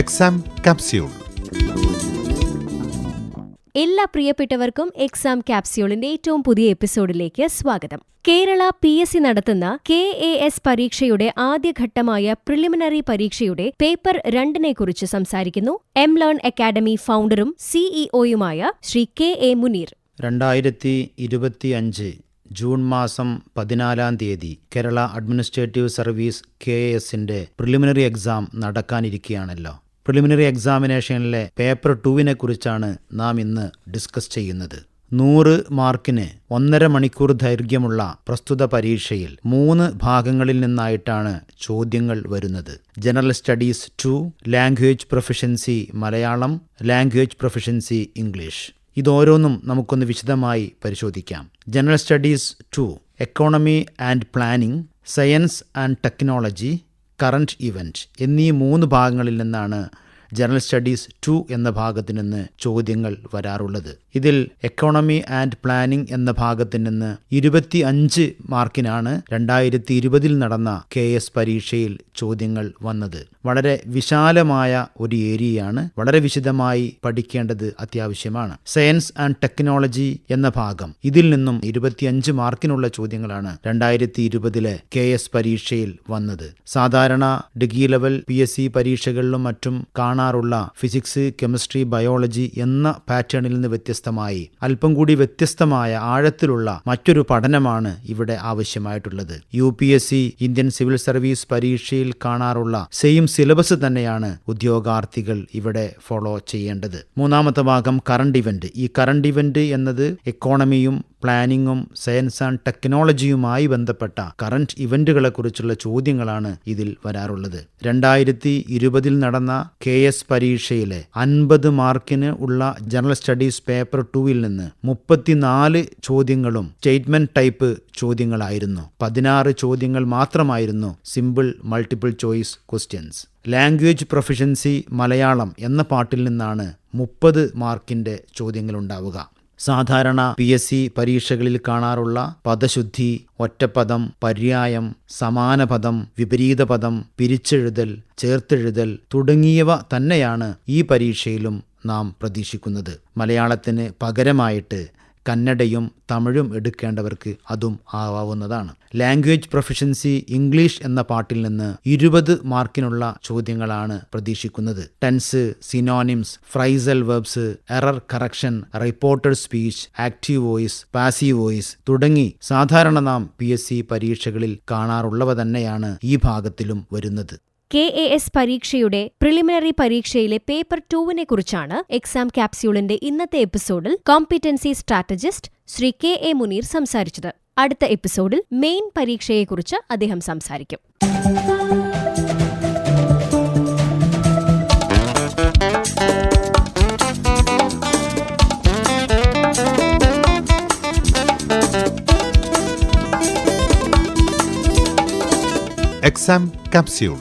Exam capsule എല്ലാ പ്രിയപ്പെട്ടവർക്കും exam ക്യാപ്സ്യൂളിന്റെ ഏറ്റവും പുതിയ എപ്പിസോഡിലേക്ക് സ്വാഗതം. കേരള പി എസ് സി നടത്തുന്ന കെ എ എസ് പരീക്ഷയുടെ ആദ്യഘട്ടമായ പ്രിലിമിനറി പരീക്ഷയുടെ പേപ്പർ രണ്ടിനെക്കുറിച്ച് സംസാരിക്കുന്നു എം ലേൺ അക്കാദമി ഫൗണ്ടറും സിഇഒയുമായ ശ്രീ കെ എ മുനീർ. രണ്ടായിരത്തി ഇരുപത്തി അഞ്ച് ജൂൺ മാസം പതിനാലാം തീയതി കേരള അഡ്മിനിസ്ട്രേറ്റീവ് സർവീസ് കെ എസിന്റെ പ്രിലിമിനറി എക്സാം നടക്കാനിരിക്കുകയാണല്ലോ. പ്രിലിമിനറി എക്സാമിനേഷനിലെ പേപ്പർ ടുവിനെ കുറിച്ചാണ് നാം ഇന്ന് ഡിസ്കസ് ചെയ്യുന്നത്. നൂറ് മാർക്കിന് ഒന്നര മണിക്കൂർ ദൈർഘ്യമുള്ള പ്രസ്തുത പരീക്ഷയിൽ മൂന്ന് ഭാഗങ്ങളിൽ നിന്നായിട്ടാണ് ചോദ്യങ്ങൾ വരുന്നത്. General studies two language proficiency Malayalam language proficiency English ഇതോരോന്നും നമുക്കൊന്ന് വിശദമായി പരിശോധിക്കാം. General studies two economy and planning science and technology current event എന്നീ മൂന്ന് ഭാഗങ്ങളിൽ നിന്നാണ് ജനറൽ സ്റ്റഡീസ് ടു എന്ന ഭാഗത്തു നിന്ന് ചോദ്യങ്ങൾ വരാറുള്ളത്. ഇതിൽ എക്കോണമി ആൻഡ് പ്ലാനിംഗ് എന്ന ഭാഗത്തു നിന്ന് ഇരുപത്തി അഞ്ച് മാർക്കിനാണ് രണ്ടായിരത്തി ഇരുപതിൽ നടന്ന കെ എസ് പരീക്ഷയിൽ ചോദ്യങ്ങൾ വന്നത്. വളരെ വിശാലമായ ഒരു ഏരിയയാണ്. വളരെ വിശദമായി പഠിക്കേണ്ടത് അത്യാവശ്യമാണ്. സയൻസ് ആൻഡ് ടെക്നോളജി എന്ന ഭാഗം. ഇതിൽ നിന്നും ഇരുപത്തിയഞ്ച് മാർക്കിനുള്ള ചോദ്യങ്ങളാണ് രണ്ടായിരത്തി ഇരുപതിലെ കെ എസ് പരീക്ഷയിൽ വന്നത്. സാധാരണ degree level P S C പരീക്ഷകളിലും മറ്റും കാണാറുള്ള ഫിസിക്സ് കെമിസ്ട്രി ബയോളജി എന്ന പാറ്റേണിൽ നിന്ന് വ്യത്യസ്തമായി അല്പം കൂടി വ്യത്യസ്തമായ ആഴത്തിലുള്ള മറ്റൊരു പഠനമാണ് ഇവിടെ ആവശ്യമായിട്ടുള്ളത്. U P S C Indian civil service പരീക്ഷയിൽ കാണാറുള്ള സെയിം സിലബസ് തന്നെയാണ് ഉദ്യോഗാർത്ഥികൾ ഇവിടെ ഫോളോ ചെയ്യേണ്ടത്. മൂന്നാമത്തെ ഭാഗം കറണ്ട് ഇവന്റ്. ഈ കറണ്ട് ഇവന്റ് എന്നത് എക്കോണമിയും പ്ലാനിങ്ങും സയൻസ് ആൻഡ് ടെക്നോളജിയുമായി ബന്ധപ്പെട്ട കറണ്ട് ഇവന്റുകളെക്കുറിച്ചുള്ള ചോദ്യങ്ങളാണ് ഇതിൽ വരാറുള്ളത്. രണ്ടായിരത്തി ഇരുപതിൽ നടന്ന കെ എസ് പരീക്ഷയിലെ അൻപത് മാർക്കിന് ഉള്ള ജനറൽ സ്റ്റഡീസ് പേപ്പർ ടൂവിൽ നിന്ന് മുപ്പത്തിനാല് ചോദ്യങ്ങളും സ്റ്റേറ്റ്മെന്റ് ടൈപ്പ് ചോദ്യങ്ങളായിരുന്നു. പതിനാറ് ചോദ്യങ്ങൾ മാത്രമായിരുന്നു simple multiple choice questions. Language proficiency Malayalam എന്ന പാട്ടിൽ നിന്നാണ് മുപ്പത് മാർക്കിന്റെ ചോദ്യങ്ങളുണ്ടാവുക. സാധാരണ പി എസ് സി പരീക്ഷകളിൽ കാണാറുള്ള പദശുദ്ധി ഒറ്റപ്പദം പര്യായം സമാനപദം വിപരീതപദം പിരിച്ചെഴുതൽ ചേർത്തെഴുതൽ തുടങ്ങിയവ തന്നെയാണ് ഈ പരീക്ഷയിലും നാം പ്രതീക്ഷിക്കുന്നത്. മലയാളത്തിന് പകരമായിട്ട് കന്നഡയും തമിഴും എടുക്കേണ്ടവർക്ക് അതും ആവാവുന്നതാണ്. ലാംഗ്വേജ് പ്രൊഫഷൻസി ഇംഗ്ലീഷ് എന്ന പാട്ടിൽ നിന്ന് ഇരുപത് മാർക്കിനുള്ള ചോദ്യങ്ങളാണ് പ്രതീക്ഷിക്കുന്നത്. Tense synonyms phrasal verbs error correction reported speech active voice passive voice തുടങ്ങി സാധാരണ നാം പി പരീക്ഷകളിൽ കാണാറുള്ളവ തന്നെയാണ് ഈ ഭാഗത്തിലും വരുന്നത്. കെ എ എസ് പരീക്ഷയുടെ പ്രിലിമിനറി പരീക്ഷയിലെ പേപ്പർ ടൂവിനെ കുറിച്ചാണ് എക്സാം ക്യാപ്സ്യൂളിന്റെ ഇന്നത്തെ എപ്പിസോഡിൽ competency strategist Shri K A Muneer സംസാരിച്ചത്. അടുത്ത എപ്പിസോഡിൽ മെയിൻ പരീക്ഷയെക്കുറിച്ച് അദ്ദേഹം സംസാരിക്കും. Exam capsule